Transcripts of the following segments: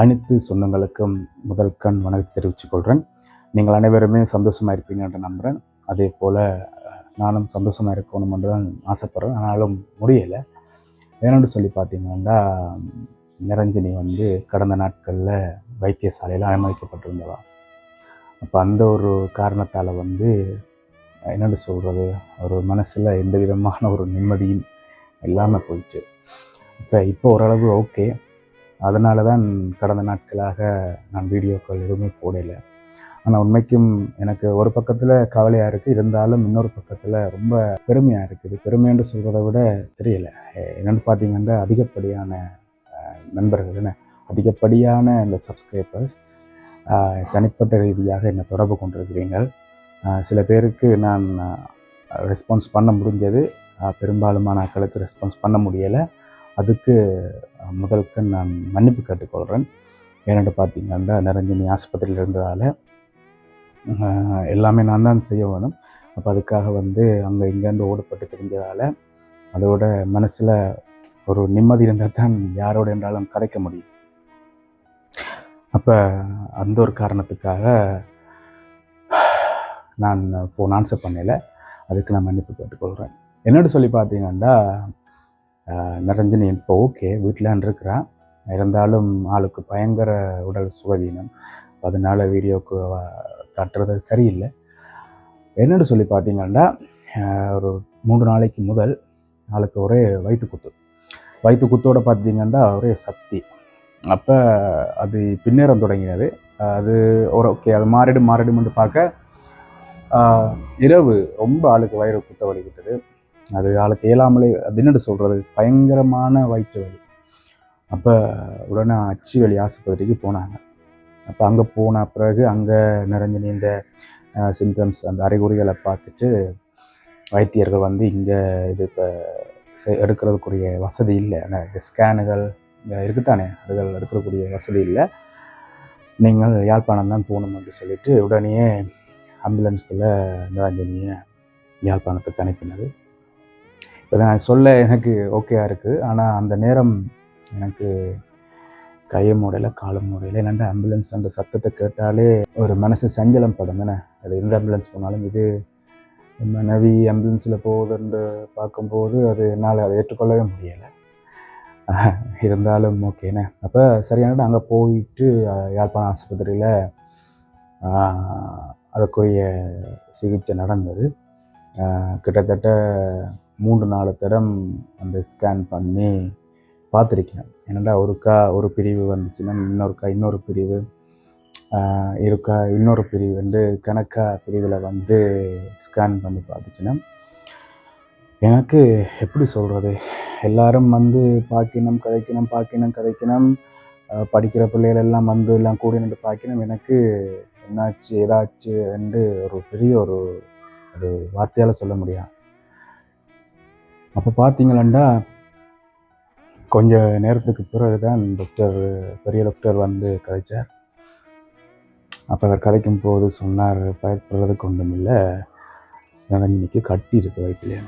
அனைத்து சொந்தங்களுக்கும் முதல் கண் வணக்கம் தெரிவித்துக் கொள்கிறேன். நீங்கள் அனைவருமே சந்தோஷமாக இருப்பீங்க என்று நம்புகிறேன். அதே போல் நானும் சந்தோஷமாக இருக்கணும் என்று தான் ஆசைப்படுறேன். ஆனாலும் முடியலை. ஏனென்று சொல்லி பார்த்தீங்கன்னா நிரஞ்சனி வந்து கடந்த நாட்களில் வைத்தியசாலையில் அனுமதிக்கப்பட்டிருந்தவா. அப்போ அந்த ஒரு காரணத்தால் வந்து என்னென்னு சொல்கிறது ஒரு மனசில் எந்த விதமான ஒரு நிம்மதியும் இல்லாமல் போயிட்டு. இப்போ இப்போ ஓரளவு ஓகே. அதனால தான் கடந்த நாட்களாக நான் வீடியோக்கள் எதுவுமே போடலை. ஆனால் உண்மைக்கும் எனக்கு ஒரு பக்கத்தில் கவலையாக இருக்குது இருந்தாலும் இன்னொரு பக்கத்தில் ரொம்ப பெருமையாக இருக்குது பெருமைன்னு சொல்கிறத விட தெரியல. என்னென்னு பார்த்தீங்கன்னா அதிகப்படியான நண்பர்கள் என்ன அதிகப்படியான இந்த சப்ஸ்கிரைபர்ஸ் தனிப்பட்ட ரீதியாக என்னை தொடர்பு கொண்டிருக்கிறீர்கள். சில பேருக்கு நான் ரெஸ்பான்ஸ் பண்ண முடிஞ்சது. பெரும்பாலுமான ஆட்களுக்கு ரெஸ்பான்ஸ் பண்ண முடியலை. அதுக்கு முதலுக்கு நான் மன்னிப்பு கேட்டுக்கொள்கிறேன் ஏன்னு பார்த்தீங்கன்னா நிரஞ்சனி ஆஸ்பத்திரியில் இருந்ததால் எல்லாமே நான் தான் செய்ய வேணும். அப்போ அதுக்காக வந்து அங்கே இங்கேருந்து ஓடப்பட்டு தெரிஞ்சதால் அதோட மனசில் ஒரு நிம்மதி இருந்தால் தான் யாரோட என்றாலும் கதைக்க முடியும். அப்போ அந்த ஒரு காரணத்துக்காக நான் ஃபோன் ஆன்சர் பண்ணலை. அதுக்கு நான் மன்னிப்பு கேட்டுக்கொள்கிறேன் என்னோட சொல்லி பார்த்தீங்கன்னா நிரஞ்சனி இப்போ ஓகே வீட்டில் இருக்கிறான் இருந்தாலும் ஆளுக்கு பயங்கர உடல் சுகவீனம். அதனால் வீடியோக்கு காட்டுறது சரியில்லை. என்னென்னு சொல்லி பார்த்தீங்கன்னா ஒரு மூன்று நாளைக்கு முதல் நாளுக்கு ஒரே வயிற்று குத்து வயிற்று குத்தோடு பார்த்தீங்கன்னா ஒரே சக்தி. அப்போ அது பின்னேறம் தொடங்கினது. அது ஒரு ஓகே அது மாறிடும் மாறிடும்னு பார்க்க இரவு ரொம்ப ஆளுக்கு வயிறு குத்த வலிக்கிட்டது அது ஆளுக்கு இயலாமலே அது சொல்கிறது பயங்கரமான வயிற்று வலி. அப்போ உடனே அச்சு வலி ஆஸ்பத்திரிக்கு போனாங்க. அப்போ அங்கே போன பிறகு அங்கே நிறைஞ்ச இந்த சிம்டம்ஸ் அந்த அறிகுறிகளை பார்த்துட்டு வைத்தியர்கள் வந்து இங்கே இது இப்போ எடுக்கிறதுக்குரிய வசதி இல்லை. அந்த ஸ்கேனுகள் இந்த இருக்குத்தானே? அதுகள் எடுக்கிறக்கூடிய வசதி இல்லை. நீங்கள் யாழ்ப்பாணம் தான் போகணும் என்று சொல்லிட்டு உடனே ஆம்புலன்ஸில் நிரஞ்சனியை யாழ்ப்பாணத்துக்கு அனுப்பினது. நான் சொல்ல எனக்கு ஓகேயா இருக்குது ஆனால் அந்த நேரம் எனக்கு கையை மூடையில் காலம் மூடையில் என்னென்ன ஆம்புலன்ஸ் அந்த சத்தத்தை கேட்டாலே ஒரு மனசு சஞ்சலம் படம் தானே அது எந்த ஆம்புலன்ஸ் போனாலும் இது மனைவி ஆம்புலன்ஸில் போகுதுன்னு பார்க்கும்போது அது என்னால் அதை ஏற்றுக்கொள்ளவே முடியலை. இருந்தாலும் ஓகேண்ணே அப்போ சரியான அங்கே போயிட்டு யாழ்ப்பாணம் ஆஸ்பத்திரியில் அதுக்குரிய சிகிச்சை நடந்தது. கிட்டத்தட்ட மூன்று நாலு தரம் அந்த ஸ்கேன் பண்ணி பார்த்துருக்கேன் என்னடா ஒருக்கா ஒரு பிரிவு வந்துச்சுன்னா இன்னொருக்கா இன்னொரு பிரிவு? இருக்கா இன்னொரு பிரிவு வந்து கணக்கா பிரிவில் வந்து ஸ்கேன் பண்ணி பார்த்துச்சுன்னா எனக்கு எப்படி சொல்கிறது எல்லாரும் வந்து பார்க்கணும் கதைக்கணும் பார்க்கணும் கதைக்கணும் படிக்கிற பிள்ளைகள் எல்லாம் வந்து எல்லாம் கூடி நின்று பார்க்கணும் எனக்கு என்னாச்சு ஏதாச்சு என்று ஒரு பெரிய ஒரு ஒரு வார்த்தையால் சொல்ல முடியாது அப்போ பார்த்தீங்களா கொஞ்ச நேரத்துக்கு பிறகு தான் டாக்டர் பெரிய டாக்டர் வந்து கதைச்சார். அப்போ அவர் கதைக்கும் போது சொன்னார் பயப்படுறதுக்கு ஒன்றும் இல்லை நினைஞ்சு கட்டி இருக்கு வயிற்றுல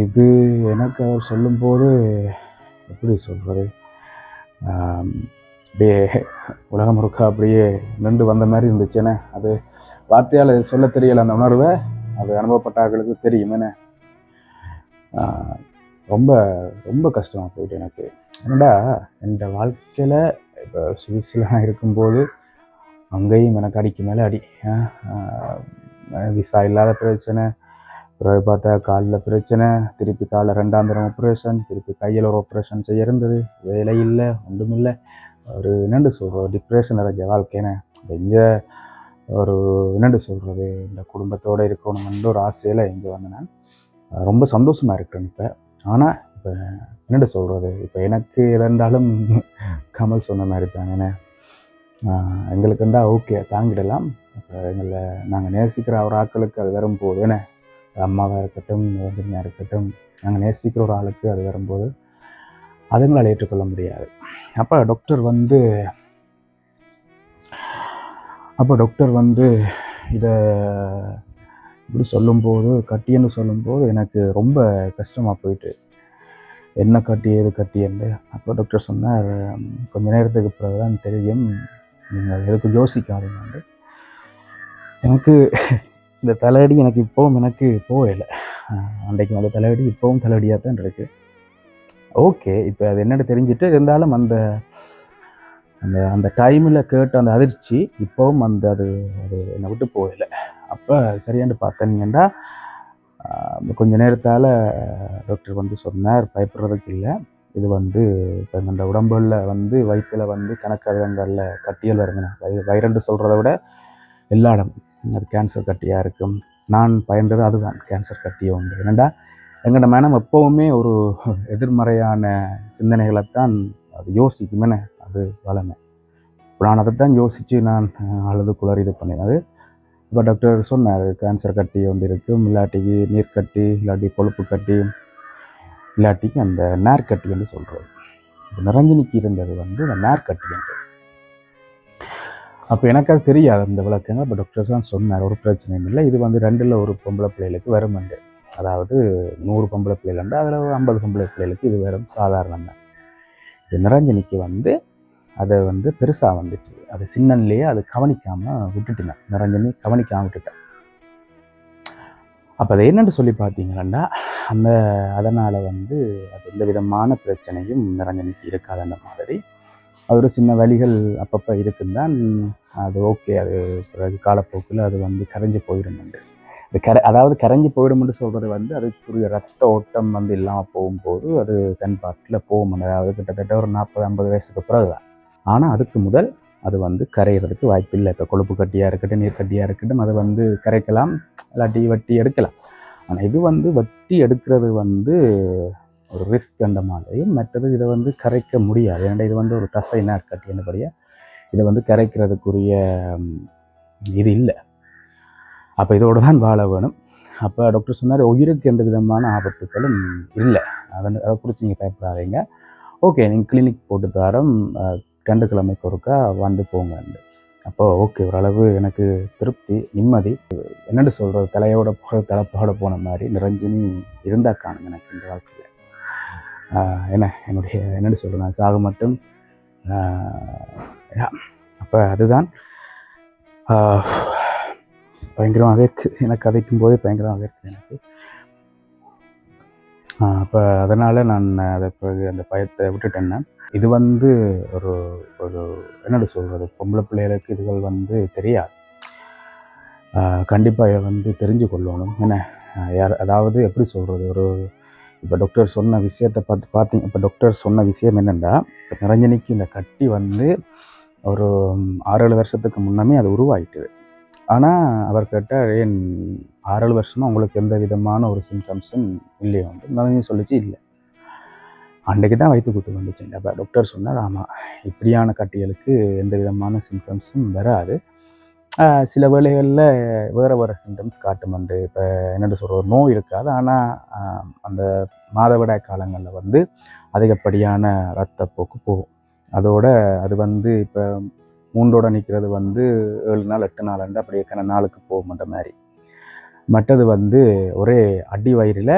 இது எனக்கு அவர் சொல்லும்போது எப்படி சொல்கிறது அப்படியே உலகம் முழுக்க அப்படியே நின்று வந்த மாதிரி இருந்துச்சுன்னு அது வார்த்தையால் சொல்ல தெரியல அந்த உணர்வை. அது அனுபவப்பட்டார்களுக்கு தெரியும். என்ன ரொம்ப ரொம்ப கஷ்டமாக போயிட்டு எனக்கு. என்னடா இந்த வாழ்க்கையில் இப்போ சுவிஸ்லாம் இருக்கும்போது அங்கேயும் எனக்கு அடிக்கு மேலே அடி. விசா இல்லாத பிரச்சனை. பிறகு பார்த்தா காலில் பிரச்சனை திருப்பி காலில் ரெண்டாம் தரம் ஆப்ரேஷன் திருப்பி கையில் ஒரு ஆப்ரேஷன் செய்ய இருந்தது. வேலை இல்லை ஒன்றும் இல்லை ஒரு என்னண்டு சொல்கிறோம் டிப்ரெஷன் நிறைஞ்ச வாழ்க்கைன்னு. இங்கே ஒரு என்னென்று சொல்கிறது இந்த குடும்பத்தோடு இருக்கணும்னு ஒரு ஆசையில் இங்கே வந்தேன். ரொம்ப சந்தோஷமாக இருக்கிறேன் இப்போ. ஆனால் இப்போ என்னென்று சொல்கிறது இப்போ எனக்கு எதாஇருந்தாலும் கமல் சொன்ன மாதிரி தானே எங்களுக்கு இருந்தால் ஓகே தாங்கிடலாம். இப்போ எங்களை நாங்கள் நேசிக்கிற ஒரு ஆட்களுக்கு அது வரும்போது என்ன? அம்மாவாக இருக்கட்டும் யோஜனையாக இருக்கட்டும் நாங்கள் நேசிக்கிற ஒரு ஆளுக்கு அது வரும்போது அதுங்களால் ஏற்றுக்கொள்ள முடியாது. அப்போ டாக்டர் வந்து அப்போ டாக்டர் வந்து இதை இப்படி சொல்லும்போது கட்டின்னு சொல்லும்போது எனக்கு ரொம்ப கஷ்டமாக போயிட்டு என்ன கட்டி ஏது கட்டியன்று அப்போ டாக்டர் சொன்னார் கொஞ்ச நேரத்துக்கு பிறகு தான் தெரியும். நீங்கள் எதுக்கு யோசிக்காதீங்க எனக்கு இந்த தலையடி எனக்கு இப்போவும் எனக்கு போகலை. அன்றைக்கு அந்த தலையடி இப்போவும் தலையடியாக தான் இருக்குது ஓகே இப்போ அது என்னென்னு தெரிஞ்சுட்டு இருந்தாலும் அந்த அந்த அந்த டைமில் கேட்ட அந்த அதிர்ச்சி இப்போவும் அந்த அது அது என்னை விட்டு போகலை. அப்போ சரியாண்டு பார்த்தீங்கன்னா கொஞ்ச நேரத்தால் டாக்டர் வந்து சொன்னார் பயப்படுறதுக்கு இல்லை. இது வந்து இப்போ இந்த உடம்புல வந்து வயிற்றில் வந்து கணக்ககங்களில் கட்டியல் வருங்க வயிறு வைரண்டு சொல்கிறத விட எல்லா இடம் அது கேன்சர் கட்டியாக இருக்கும். நான் பயந்தது அதுதான் கேன்சர் கட்டியை உண்டு என்னென்னா எங்கள்ட மனம் எப்போவுமே ஒரு எதிர்மறையான சிந்தனைகளைத்தான் அது யோசிக்குமே அது வளமை. நான் அதை தான் யோசித்து நான் அழுது குளறி இது பண்ணேன் இப்போ டாக்டர் சொன்னார் கேன்சர் கட்டி ஒன்று இருக்கும் இல்லாட்டிக்கு கட்டி இல்லாட்டி கொழுப்பு கட்டி இல்லாட்டிக்கு அந்த நேர்கட்டி என்று சொல்கிறது இப்போ நிரஞ்சனிக்கு இருந்தது வந்து அந்த நேர்கட்டி என்று. அப்போ எனக்கு அது தெரியாது அந்த விளக்கங்கள் இப்போ டாக்டர் தான் சொன்னார் ஒரு பிரச்சனையும் இல்லை. இது வந்து ரெண்டில் ஒரு பொம்பளை பிள்ளைகளுக்கு வரும் அதாவது நூறு பொம்பளை பிள்ளைகள் அதில் ஒரு ஐம்பது பொம்பளை பிள்ளைகளுக்கு இது வரும் சாதாரணம் தான் இது நிரஞ்சனிக்கு வந்து அதை வந்து பெருசாக வந்துச்சு. அது சின்னன்லேயே அது கவனிக்காமல் விட்டுட்டேன் நிரஞ்சனி கவனிக்காமல் விட்டுட்டேன். அப்போ அதை என்னென்னு சொல்லி பார்த்தீங்கன்னா அந்த அதனால் வந்து அது எந்த விதமான பிரச்சனையும் நிரஞ்சனிக்கு இருக்காது அந்த மாதிரி. ஒரு சின்ன வழிகள் அப்பப்போ இருக்குந்தான் அது ஓகே அது பிறகு காலப்போக்கில் அது வந்து கரைஞ்சி போயிடும்ண்டு இது கரை அதாவது கரைஞ்சி போயிடும்னு சொல்கிறது வந்து அதுக்குரிய ரத்த ஓட்டம் வந்து இல்லாமல் போகும்போது அது தன் பாட்டில் போகும். அதாவது கிட்டத்தட்ட ஒரு நாற்பது ஐம்பது வயசுக்கு பிறகு தான் ஆனால் அதுக்கு முதல் அது வந்து கரைகிறதுக்கு வாய்ப்பு இல்லை இப்போ கொழுப்பு கட்டியாக இருக்கட்டும் நீர் கட்டியாக இருக்கட்டும் அதை வந்து கரைக்கலாம். இல்லாட்டி வட்டி எடுக்கலாம். ஆனால் இது வந்து வட்டி எடுக்கிறது வந்து ஒரு ரிஸ்க் அந்த மாதிரி. மற்றது இதை வந்து கரைக்க முடியாது. ஏன்னா இது வந்து ஒரு தசை நேர் கட்டி என்னபடியாக இதை வந்து கரைக்கிறதுக்குரிய இது இல்லை. அப்போ இதோடு தான் வாழ வேணும். அப்போ டாக்டர் சொன்னார் உயிருக்கு எந்த விதமான ஆபத்துக்களும் இல்லை. அதை அதை குறித்து நீங்கள் பயப்படாதீங்க. ஓகே நீங்கள் கிளினிக் போட்டு தரம் ரெண்டு கிழமைக்கு ஒருக்கா வந்து போங்க அப்போ ஓகே ஓரளவு எனக்கு திருப்தி நிம்மதி. என்னென்னு சொல்கிறது தலையோட போகிற தலைப்போட போன மாதிரி நிரஞ்சனி இருந்தால் காணும் எனக்கு இந்த வாழ்க்கையில். என்ன என்னுடைய என்னென்னு சொல்கிறேன் நான் சாக மட்டும் அப்போ அதுதான். பயங்கரமாகவே இருக்குது எனக்கு கதைக்கும் போதே பயங்கரமாகவே இருக்குது எனக்கு. அப்போ அதனால் நான் அதை பிறகு அந்த பயத்தை விட்டுட்டேன்னா இது வந்து ஒரு ஒரு என்னோட சொல்கிறது பொம்பளை பிள்ளைகளுக்கு இதுகள் வந்து தெரியாது. கண்டிப்பாக இதை வந்து தெரிஞ்சு கொள்ளணும். என்ன? யார் அதாவது எப்படி சொல்கிறது ஒரு இப்போ டாக்டர் சொன்ன விஷயத்தை பார்த்து பார்த்தீங்க இப்போ டாக்டர் சொன்ன விஷயம் என்னென்னா இப்போ நிரஞ்சனிக்கு இந்த கட்டி வந்து ஒரு ஆறு ஏழு வருஷத்துக்கு முன்னமே அது உருவாயிட்டுது. ஆனால் அவர் கேட்டால் ஏன் ஆறு வருஷமாக உங்களுக்கு எந்த விதமான ஒரு சிம்டம்ஸும் இல்லையோ? வந்து நிரஞ்சனி சொல்லிச்சு இல்லை. அன்றைக்கு தான் வயிற்று கூட்டு வந்துச்சு. அப்போ டாக்டர் சொன்னார் ஆமாம் இப்படியான கட்டிகளுக்கு எந்த விதமான சிம்டம்ஸும் வராது. சில வேளைகளில் வேறு வேறு சிம்டம்ஸ் காட்டுமண்டு இப்போ என்னென்னு சொல்கிற ஒரு நோய் இருக்காது. ஆனால் அந்த மாதவிடாய் காலங்களில் வந்து அதிகப்படியான ரத்தப்போக்கு போகும். அதோட அது வந்து இப்போ மூண்டோட நிற்கிறது வந்து ஏழு நாள் எட்டு நாள் அப்படியே கன நாளுக்கு போகும்ன்ற மாதிரி. மற்றது வந்து ஒரே அடி வயிறில்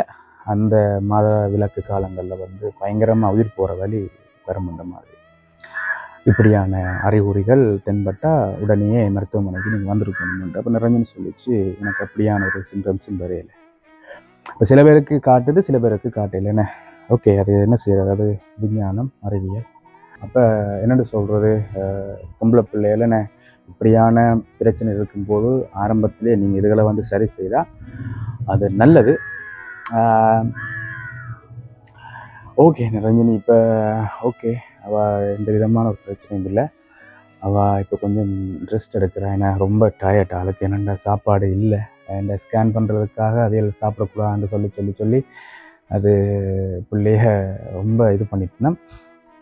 அந்த மாத விளக்கு காலங்களில் வந்து பயங்கரமாக உயிர் போகிற வழி வரும் அந்த மாதிரி. இப்படியான அறிகுறிகள் தென்பட்டால் உடனே மருத்துவமனைக்கு நீங்கள் வந்திருக்கணும்ன்ற அப்போ நிரஞ்சன் சொல்லிச்சு. எனக்கு அப்படியான ஒரு சிம்டம்ஸும் வரையில. இப்போ சில பேருக்கு காட்டுது சில பேருக்கு காட்டலைன்னு ஓகே அது என்ன செய்யறது அது விஞ்ஞானம் அறிவியல். அப்போ என்னென்னு சொல்கிறது பொம்பளை பிள்ளைகள் இப்படியான பிரச்சனை இருக்கும்போது ஆரம்பத்திலே நீங்கள் இதுகளை வந்து சரி செய்தால் அது நல்லது. ஓகே நிரஞ்சனி இப்போ ஓகே. அவள் எந்த விதமான ஒரு பிரச்சனையும் இல்லை. அவள் இப்போ கொஞ்சம் ரெஸ்ட் எடுக்கிறா. ஏன்னா ரொம்ப டயர்ட் அவளுக்கு என்னென்ன சாப்பாடு இல்லை. இந்த ஸ்கேன் பண்ணுறதுக்காக அதையில் சாப்பிடக்கூடாதுன்னு சொல்லி சொல்லி சொல்லி அது பிள்ளைய ரொம்ப இது பண்ணிட்டுனா.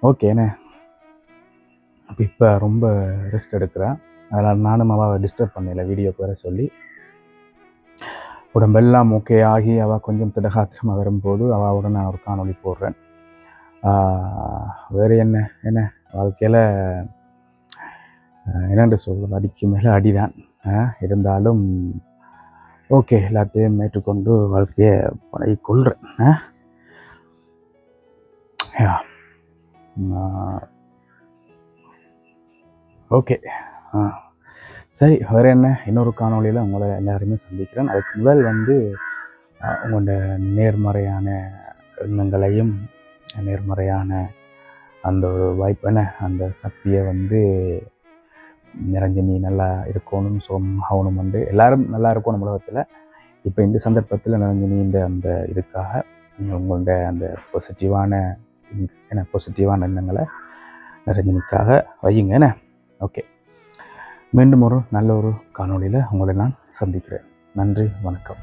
ஓகேண்ணே அப்போ இப்போ ரொம்ப ரெஸ்ட் எடுக்கிறேன். அதனால் நானும் அவள் டிஸ்டர்ப் பண்ணல வீடியோக்கு வர சொல்லி. உடம்பெல்லாம் ஓகே ஆகி அவள் கொஞ்சம் திடகாத்திரமாக வரும்போது அவள் நான் ஒரு காணொலி போடுறேன். வேறு என்ன என்ன? வாழ்க்கையில் என்னென்று சொல்வது? அடிக்கு மேலே அடிதான். இருந்தாலும் ஓகே எல்லாத்தையும் ஏற்றுக்கொண்டு வாழ்க்கையை பழகி கொள்கிறேன் ஓகே சரி வேறு என்ன? இன்னொரு காணொளியில் உங்களை எல்லாருமே சந்திக்கிறேன். அதுக்கு முதல் வந்து உங்களோட நேர்மறையான எண்ணங்களையும் நேர்மறையான அந்த ஒரு வாய்ப்பான அந்த சக்தியை வந்து நிரஞ்சனி நல்லா இருக்கணும் சோம் ஆகணும் வந்து எல்லாரும் நல்லா இருக்கணும் உலகத்தில். இப்போ இந்த சந்தர்ப்பத்தில் நிரஞ்சனி இந்த அந்த இதுக்காக நீங்கள் உங்களோட அந்த பாசிட்டிவான என்ன பாசிட்டிவான எண்ணங்களை நிரஞ்சனிக்காக வையுங்க என்ன? ஓகே. மீண்டும் ஒரு நல்ல ஒரு காணொளியில் உங்களை நான் சந்திக்கிறேன். நன்றி வணக்கம்.